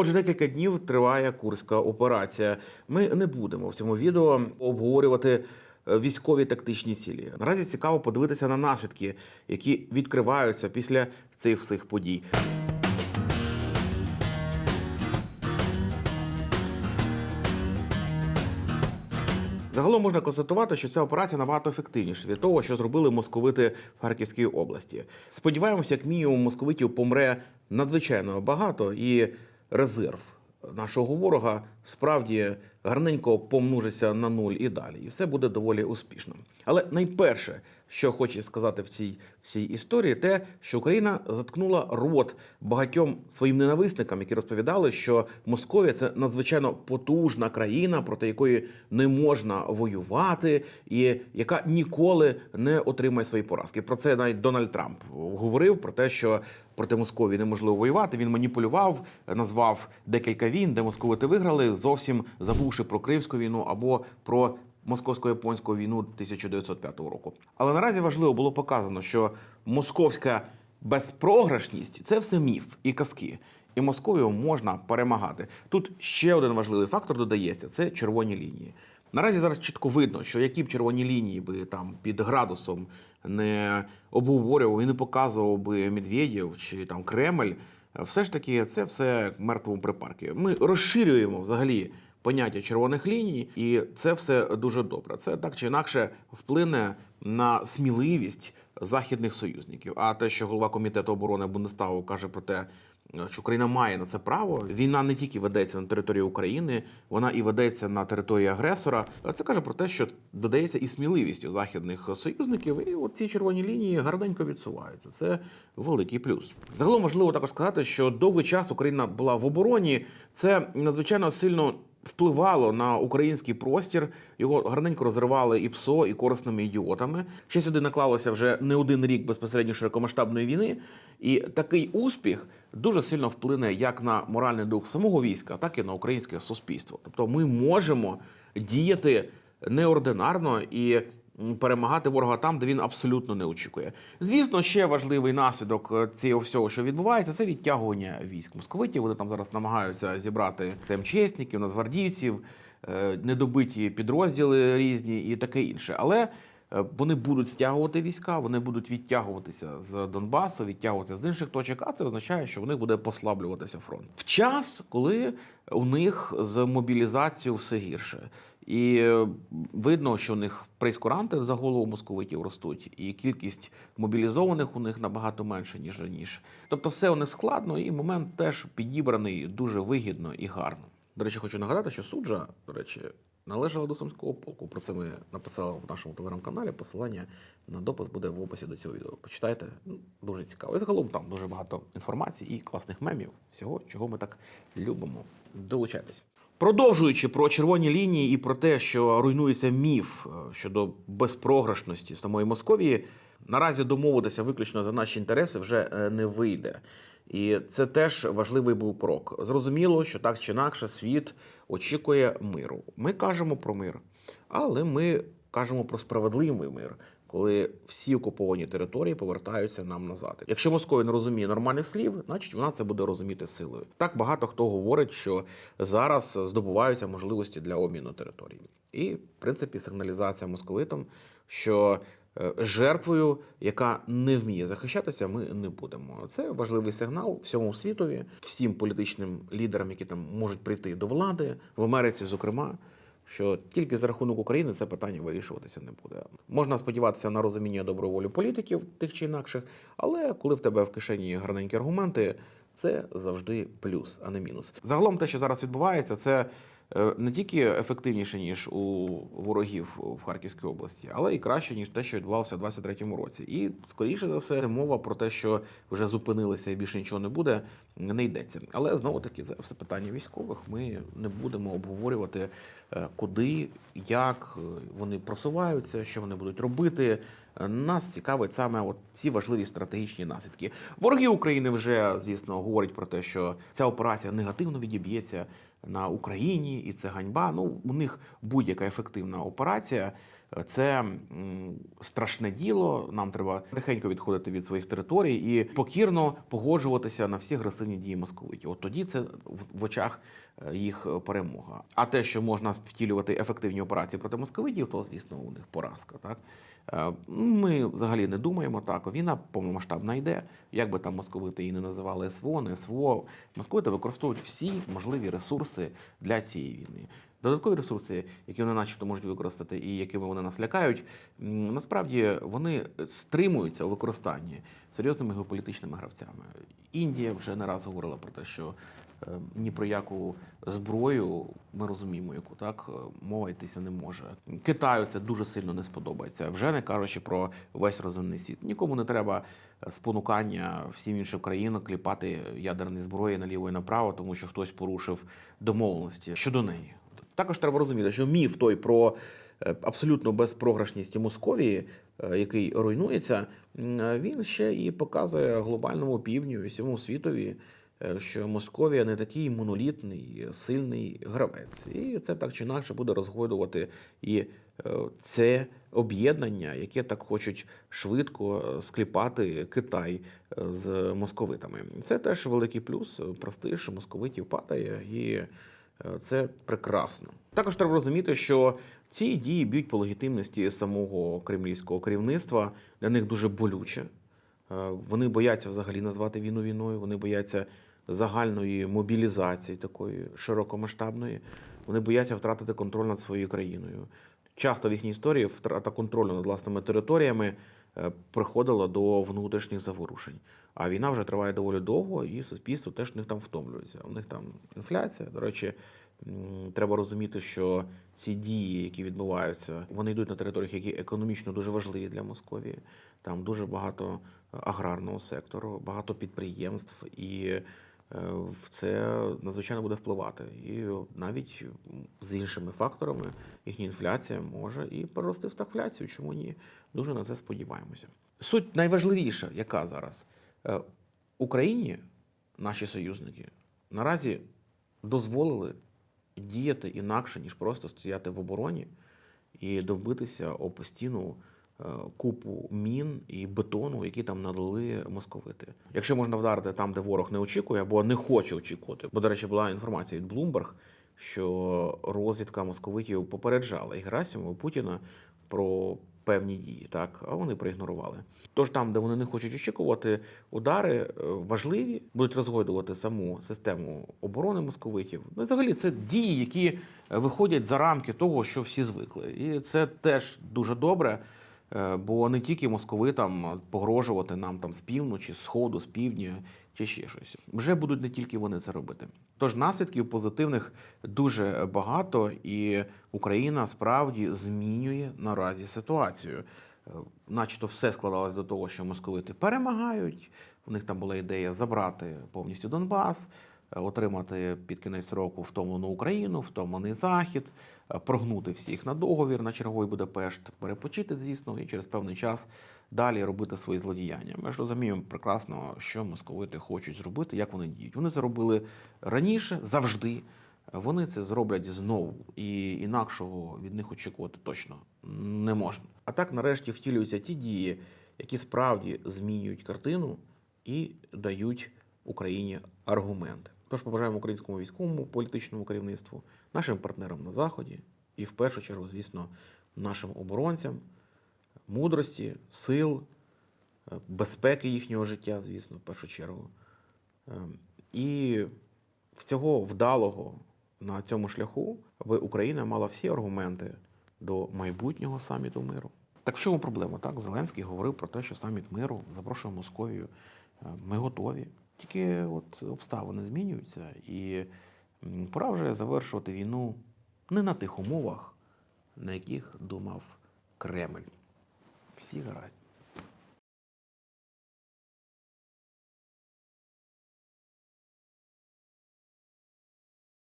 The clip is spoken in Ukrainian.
Отже, декілька днів триває курська операція. Ми не будемо в цьому відео обговорювати е, військові тактичні цілі. Наразі цікаво подивитися на наслідки, які відкриваються після цих всіх подій. Загалом можна констатувати, що ця операція набагато ефективніша від того, що зробили московити в Харківській області. Сподіваємося, як мінімум московитів помре надзвичайно багато, і резерв нашого ворога. Справді гарненько помножиться на нуль і далі, і все буде доволі успішно. Але найперше, що хочу сказати в цій всій історії, те, що Україна заткнула рот багатьом своїм ненависникам, які розповідали, що Московія це надзвичайно потужна країна, проти якої не можна воювати, і яка ніколи не отримає свої поразки. Про це навіть Дональд Трамп говорив про те, що проти Московії неможливо воювати. Він маніпулював, назвав декілька війн, де московити виграли, зовсім забувши про Кримську війну або про московсько-японську війну 1905 року. Але наразі важливо було показано, що московська безпрограшність це все міф і казки. І Московію можна перемагати. Тут ще один важливий фактор додається: це червоні лінії. Наразі зараз чітко видно, що які б червоні лінії би там під градусом не обговорював і не показував би Медведєв чи там Кремль, все ж таки це все мертвому припарку. Ми розширюємо взагалі поняття червоних ліній, і це все дуже добре. Це так чи інакше вплине на сміливість західних союзників. А те, що голова комітету оборони Бундестагу каже про те, що Україна має на це право. Війна не тільки ведеться на території України, вона і ведеться на території агресора. Це каже про те, що додається і сміливість у західних союзників, і от ці червоні лінії гарненько відсуваються. Це великий плюс. Загалом важливо також сказати, що довгий час Україна була в обороні. Це надзвичайно сильно. Впливало на український простір, його гарненько розривали і ПСО, і корисними ідіотами. Ще сюди наклалося вже не один рік безпосередньо широкомасштабної війни, і такий успіх дуже сильно вплине як на моральний дух самого війська, так і на українське суспільство. Тобто, ми можемо діяти неординарно і перемагати ворога там, де він абсолютно не очікує. Звісно, ще важливий наслідок е, цього всього, що відбувається, це відтягування військ московитів. Вони там зараз намагаються зібрати МЧСників, нацгвардійців, е, недобиті підрозділи різні і таке інше. Але е, вони будуть стягувати війська, вони будуть відтягуватися з Донбасу, відтягуватися з інших точок. А це означає, що у них буде послаблюватися фронт в час, коли у них з мобілізацією все гірше. І е, видно, що у них прейскуранти за голову московитів ростуть, і кількість мобілізованих у них набагато менше, ніж раніше. Тобто, все у них складно, і момент теж підібраний дуже вигідно і гарно. До речі, хочу нагадати, що суджа, до речі, належала до Сумського полку. Про це ми написали в нашому телеграм-каналі. Посилання на допис буде в описі до цього відео. Почитайте, Ну, дуже цікаво. І загалом там дуже багато інформації і класних мемів, всього, чого ми так любимо. Долучайтесь. Продовжуючи про червоні лінії і про те, що руйнується міф е, щодо безпрограшності самої Московії, наразі домовитися виключно за наші інтереси вже е, не вийде. І це теж важливий був крок. Зрозуміло, що так чи інакше світ очікує миру. Ми кажемо про мир, але ми кажемо про справедливий мир, коли всі окуповані території повертаються нам назад. Якщо Московія не розуміє нормальних слів, значить вона це буде розуміти силою. Так багато хто говорить, що зараз здобуваються можливості для обміну територій. І, в принципі, сигналізація московитам, що е, жертвою, яка не вміє захищатися, ми не будемо. Це важливий сигнал всьому світові, всім політичним лідерам, які там можуть прийти до влади в Америці, зокрема. Що тільки за рахунок України це питання вирішуватися не буде. Можна сподіватися на розуміння доброї волі політиків тих чи інакших, але коли в тебе в кишені гарненькі аргументи, це завжди плюс, а не мінус. Загалом, те, що зараз відбувається, це не тільки ефективніше ніж у ворогів в Харківській області, але і краще ніж те, що відбувалося в 23-му році. І скоріше за все, мова про те, що вже зупинилися і більше нічого не буде, не йдеться. Але знову таки це все питання військових. Ми не будемо обговорювати, е, куди, як е, вони просуваються, що вони будуть робити. Е, Нас цікавить саме от ці важливі стратегічні наслідки. Вороги України вже, звісно, говорять про те, що ця операція негативно відіб'ється на Україні, і це ганьба. Ну, у них будь-яка ефективна операція це страшне діло. Нам треба тихенько відходити від своїх територій і покірно погоджуватися на всі агресивні дії московитів. От тоді це в- очах е, їх перемога. А те, що можна втілювати ефективні операції проти московитів, то звісно у них поразка. Так Е, ми взагалі не думаємо так. Війна повномасштабна йде. Як би там московити її не називали СВО, не СВО, московити використовують всі можливі ресурси для цієї війни. Додаткові ресурси, які вони начебто можуть використати, і якими вони нас лякають, насправді вони стримуються у використанні серйозними геополітичними гравцями. Індія вже не раз говорила про те, що е, ні про яку зброю ми розуміємо, яку так е, мова йтися не може. Китаю це дуже сильно не сподобається. Вже не кажучи про весь розвинений світ. Нікому не треба е, спонукання всім іншим країнам кліпати ядерні зброї наліво і направо, тому що хтось порушив домовленості щодо неї. Також треба розуміти, що міф той про е, абсолютну безпрограшність Московії, е, який руйнується, він ще і показує глобальному півдню і всьому світові, е, що Московія не такий монолітний, сильний гравець. І це так чи інакше буде розгойдувати і це об'єднання, яке так хочуть швидко скліпати Китай з московитами. Це теж великий плюс. Престиж московитів падає і. Е, Це прекрасно. Також треба розуміти, що ці дії б'ють по легітимності самого кремлівського керівництва. Для них дуже болюче. Е, Вони бояться взагалі назвати війну війною. Вони бояться загальної мобілізації такої широкомасштабної. Вони бояться втратити контроль над своєю країною. Часто в їхній історії втрата контролю над власними територіями е, приходила до внутрішніх заворушень. А війна вже триває доволі довго, і суспільство теж в них там втомлюється. У них там інфляція. До речі, треба розуміти, що ці дії, які відбуваються, вони йдуть на територіях, які економічно дуже важливі для Московії. Там дуже багато аграрного сектору, багато підприємств, і е, це надзвичайно буде впливати. І навіть з іншими факторами їхня інфляція може і перерости в стагфляцію. Чому ні? Дуже на це сподіваємося. Суть найважливіша, яка зараз Е, Україні, наші союзники, наразі дозволили діяти інакше, ніж просто стояти в обороні і добитися об постійну е, купу мін і бетону, які там надали московити. Якщо можна вдарити там, де ворог не очікує або не хоче очікувати, бо, до речі, була інформація від Bloomberg, що розвідка московитів попереджала і Герасимова, і Путіна про певні дії, так а вони проігнорували. Тож там, де вони не хочуть очікувати, удари е, важливі, будуть розгойдувати саму систему оборони московитів. Ну, взагалі, це дії, які е, виходять за рамки того, що всі звикли, і це теж дуже добре. Е, Бо не тільки московитам погрожувати нам там з півночі, з сходу, з півдня чи ще щось. Вже будуть не тільки вони це робити. Тож наслідків позитивних дуже багато, і Україна справді змінює наразі ситуацію. Е, Начебто все складалось до того, що московити перемагають. У них там була ідея забрати повністю Донбас, е, отримати під кінець року втомлену Україну, втомлений Захід, е, прогнути всіх на договір на черговий Будапешт, перепочити, звісно, і через певний час далі робити свої злодіяння. Ми ж розуміємо прекрасно, що московити хочуть зробити, як вони діють. Вони це робили раніше, завжди. Вони це зроблять знову, і інакшого від них очікувати точно не можна. А так, нарешті, втілюються ті дії, які справді змінюють картину і дають Україні аргументи. Тож побажаємо українському військовому політичному керівництву, нашим партнерам на заході і, в першу чергу, звісно, нашим оборонцям, мудрості, сил, е, безпеки їхнього життя, звісно, в першу чергу. Е, І всього вдалого на цьому шляху, аби Україна мала всі аргументи до майбутнього саміту миру. Так в чому проблема? Так, Зеленський говорив про те, що саміт миру запрошує Московію. Е, Ми готові. Тільки от обставини змінюються, і пора вже завершувати війну не на тих умовах, на яких думав Кремль. Всі гаразд.